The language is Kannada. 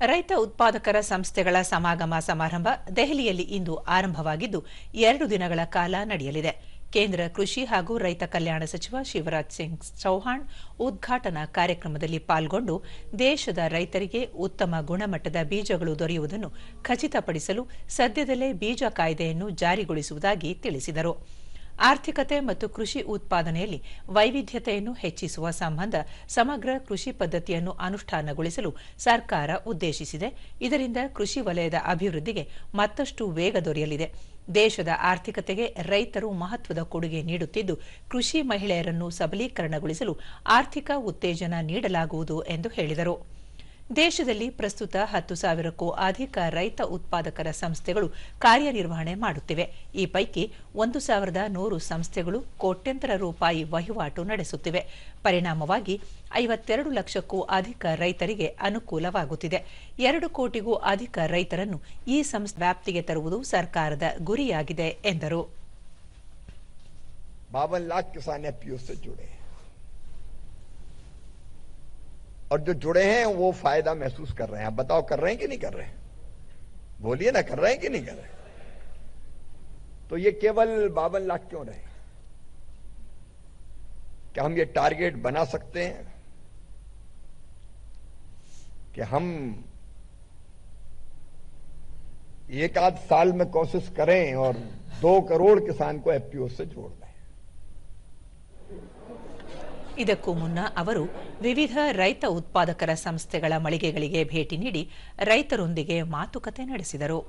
ರೈತ ಉತ್ಪಾದಕರ ಸಂಸ್ಥೆಗಳ ಸಮಾಗಮ ಸಮಾರಂಭ ದೆಹಲಿಯಲ್ಲಿ ಇಂದು ಆರಂಭವಾಗಿದ್ದು, ಎರಡು ದಿನಗಳ ಕಾಲ ನಡೆಯಲಿದೆ. ಕೇಂದ್ರ ಕೃಷಿ ಹಾಗೂ ರೈತ ಕಲ್ಯಾಣ ಸಚಿವ ಶಿವರಾಜ್ ಸಿಂಗ್ ಚೌಹಾಣ್ ಉದ್ಘಾಟನಾ ಕಾರ್ಯಕ್ರಮದಲ್ಲಿ ಪಾಲ್ಗೊಂಡು, ದೇಶದ ರೈತರಿಗೆ ಉತ್ತಮ ಗುಣಮಟ್ಟದ ಬೀಜಗಳು ದೊರೆಯುವುದನ್ನು ಖಚಿತಪಡಿಸಲು ಸದ್ಯದಲ್ಲೇ ಬೀಜ ಕಾಯ್ದೆಯನ್ನು ಜಾರಿಗೊಳಿಸುವುದಾಗಿ ತಿಳಿಸಿದರು. ಆರ್ಥಿಕತೆ ಮತ್ತು ಕೃಷಿ ಉತ್ಪಾದನೆಯಲ್ಲಿ ವೈವಿಧ್ಯತೆಯನ್ನು ಹೆಚ್ಚಿಸುವ ಸಂಬಂಧ ಸಮಗ್ರ ಕೃಷಿ ಪದ್ಧತಿಯನ್ನು ಅನುಷ್ಠಾನಗೊಳಿಸಲು ಸರ್ಕಾರ ಉದ್ದೇಶಿಸಿದೆ. ಇದರಿಂದ ಕೃಷಿ ವಲಯದ ಅಭಿವೃದ್ಧಿಗೆ ಮತ್ತಷ್ಟು ವೇಗ ದೊರೆಯಲಿದೆ. ದೇಶದ ಆರ್ಥಿಕತೆಗೆ ರೈತರು ಮಹತ್ವದ ಕೊಡುಗೆ ನೀಡುತ್ತಿದ್ದು, ಕೃಷಿ ಮಹಿಳೆಯರನ್ನು ಸಬಲೀಕರಣಗೊಳಿಸಲು ಆರ್ಥಿಕ ಉತ್ತೇಜನ ನೀಡಲಾಗುವುದು ಎಂದು ಹೇಳಿದರು. ದೇಶದಲ್ಲಿ ಪ್ರಸ್ತುತ ಹತ್ತು ಸಾವಿರಕ್ಕೂ ಅಧಿಕ ರೈತ ಉತ್ಪಾದಕರ ಸಂಸ್ಥೆಗಳು ಕಾರ್ಯನಿರ್ವಹಣೆ ಮಾಡುತ್ತಿವೆ. ಈ ಪೈಕಿ ಒಂದು ಸಾವಿರದ ನೂರು ಸಂಸ್ಥೆಗಳು ಕೋಟ್ಯಂತರ ರೂಪಾಯಿ ವಹಿವಾಟು ನಡೆಸುತ್ತಿವೆ. ಪರಿಣಾಮವಾಗಿ ಐವತ್ತೆರಡು ಲಕ್ಷಕ್ಕೂ ಅಧಿಕ ರೈತರಿಗೆ ಅನುಕೂಲವಾಗುತ್ತಿದೆ. ಎರಡು ಕೋಟಿಗೂ ಅಧಿಕ ರೈತರನ್ನು ಈ ಸಂಸ್ಥೆ ವ್ಯಾಪ್ತಿಗೆ ತರುವುದು ಸರ್ಕಾರದ ಗುರಿಯಾಗಿದೆ ಎಂದರು. और जो जुड़े हैं, वो फ़ायदा महसूस कर रहे हैं। आप बताओ, कर रहे हैं कि नहीं कर रहे? बोलिए ना, कर रहे हैं कि नहीं कर रहे? तो ये केवल बावन लाख क्यों रहे? क्या हम ये टारगेट बना सकते हैं? कि हम एक आध साल में कोशिश करें और दो करोड़ किसान को एफपीओ से जोड़ दें। ಇದಕ್ಕೂ ಮುನ್ನ ಅವರು ವಿವಿಧ ರೈತ ಉತ್ಪಾದಕರ ಸಂಸ್ಥೆಗಳ ಮಳಿಗೆಗಳಿಗೆ ಭೇಟಿ ನೀಡಿ ರೈತರೊಂದಿಗೆ ಮಾತುಕತೆ ನಡೆಸಿದರು.